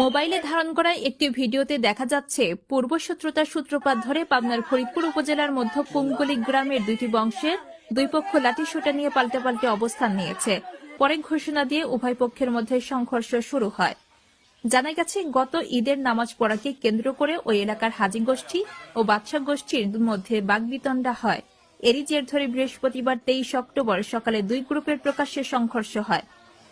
মোবাইলে ধারণ করা একটি ভিডিওতে দেখা যাচ্ছে পূর্বশত্রুতার সূত্রপাত ধরে পাবনার ফরিদপুর উপজেলার মধ্য পুঙ্গলি গ্রামের দুইটি বংশের দুই পক্ষ লাঠিসোঁটা নিয়ে পাল্টে পাল্টে অবস্থান নিয়েছে। পরে ঘোষণা দিয়ে উভয় পক্ষের মধ্যে সংঘর্ষ শুরু হয়। জানা গেছে, গত ঈদের নামাজ পড়াকে কেন্দ্র করে ওই এলাকার হাজি গোষ্ঠী ও বাদশাহ গোষ্ঠীর মধ্যে বাগবিতণ্ডা হয়। এরই জের ধরে বৃহস্পতিবার তেইশ অক্টোবর সকালে দুই গ্রুপের প্রকাশ্যে সংঘর্ষ হয়।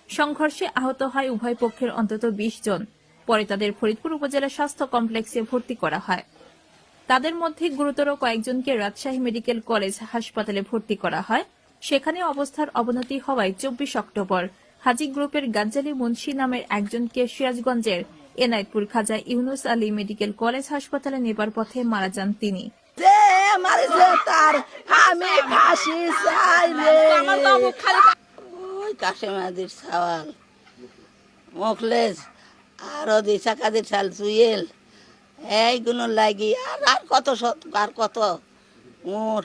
সংঘর্ষে আহত হয় উভয় পক্ষের অন্তত বিশ জন। পরে তাদের ফরিদপুর উপজেলা স্বাস্থ্য কমপ্লেক্সে ভর্তি করা হয়। তাদের মধ্যে গুরুতর কয়েকজনকে রাজশাহী মেডিকেল কলেজ হাসপাতালে ভর্তি করা হয়। সেখানে অবস্থার অবনতি হওয়ায় চব্বিশ অক্টোবর হাজি গ্রুপের গাজ্জালি মুন্সি নামের একজনকে সিরাজগঞ্জের এনায়তপুর খাজা ইউনুস আলী মেডিকেল কলেজ হাসপাতালে নেবার পথে মারা যান তিনি। কাশেমাদির সওয়াল। আরও দিশা কাদের সাল সুয়েল এইগুলো লাগি, আর আর কত আর কত? মোর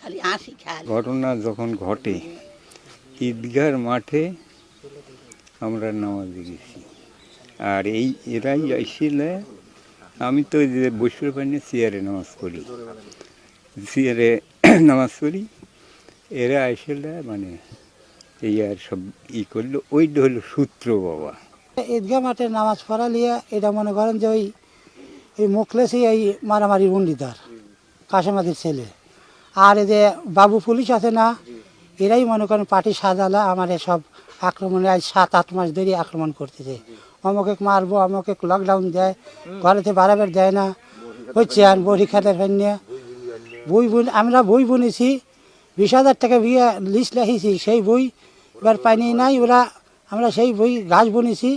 খালি হাসি খালি। ঘটনা যখন ঘটে, ঈদগার মাঠে আমরা নামাজে গেছি আর এই, এরাই আসলে আমি তো যে বসুর পাইনি চেয়ারে নামাজ পড়ি। চেয়ারে নামাজ পড়ি, এরা আসলে মানে এই আর সব ই করল ওইটা হলো সূত্র বাবা। ঈদগাহ মাঠে নামাজ পড়া লিয়ে এটা মনে করেন যে ওই এই মুখলেসই এই মারামারি বন্ডিতার কাশেমাদির ছেলে। আর এই যে বাবু পুলিশ আছে না, এরাই মনে করেন পার্টি সাজালা, আমার সব আক্রমণে আজ সাত, আট মাস ধরে আক্রমণ করতেছে। অমুকে মারবো, অমুকে লকডাউন দেয়, ঘরেতে বাড়াবার দেয় না। হচ্ছে আর বড়ি খাতের ফেনিয়ে বই বুন, আমরা বই বুনেছি, বিশ হাজার টাকা বিয়ে লিস্ট লিখেছি, সেই বই এবার পাইনি নাই, ওরা আমরা সেই বই গাছ বুনেছি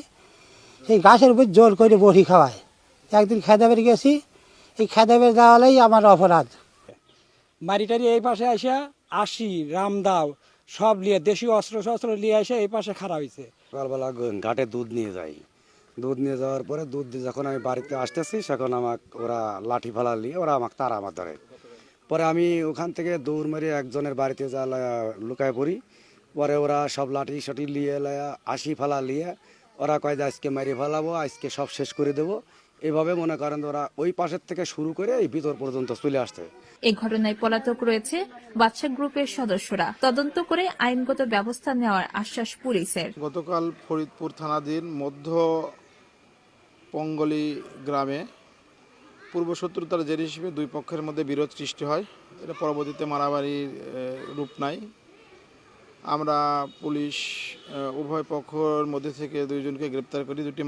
সেই গাছের উপর জোর করে বড়ি খাওয়ায়। একদিন খেদাবের গেছি এই খেদাবের দেওয়ালেই আমার অপরাধ। মারি টারি এই পাশে আসা আশি রামদাও সব নিয়ে দেশি অস্ত্র শস্ত্র নিয়ে এসে এই পাশে খারাপ হয়েছে সকালবেলা ঘাটে দুধ নিয়ে যাই। দুধ নিয়ে যাওয়ার পরে দুধ দিয়ে যখন আমি বাড়িতে আসতেছি তখন আমাকে ওরা লাঠি ফালা নিয়ে ওরা আমাকে তারা আমার ধরে। পরে আমি ওখান থেকে দৌড় মেরে একজনের বাড়িতে যা লুকায় পড়ি। পরে ওরা সব লাঠি সাঠি নিয়ে লয়া আশি ফালা নিয়ে ওরা কয় যে আজকে মেরে ফেলাবো আজকে সব শেষ করে দেবো। এভাবে মনে করেন ওরা ওই পাশের থেকে শুরু করে এই ভিতর পর্যন্ত চলে আসছে। এই ঘটনায় পলাতক রয়েছে বাদশাহ গ্রুপের সদস্যরা। তদন্ত করে আইনগত ব্যবস্থা নেওয়ার আশ্বাস পুলিশের। গতকাল ফরিদপুর থানাধীন মধ্য পঙ্গলি গ্রামে পূর্বশত্রুতার জের হিসেবে দুই পক্ষের মধ্যে বিরোধ সৃষ্টি হয়। এটা পরবর্তীতে মারামারির রূপ নেয় আমরা পুলিশ উভয় পক্ষর মধ্যে থেকে দুইজনকে গ্রেপ্তার করি দুটি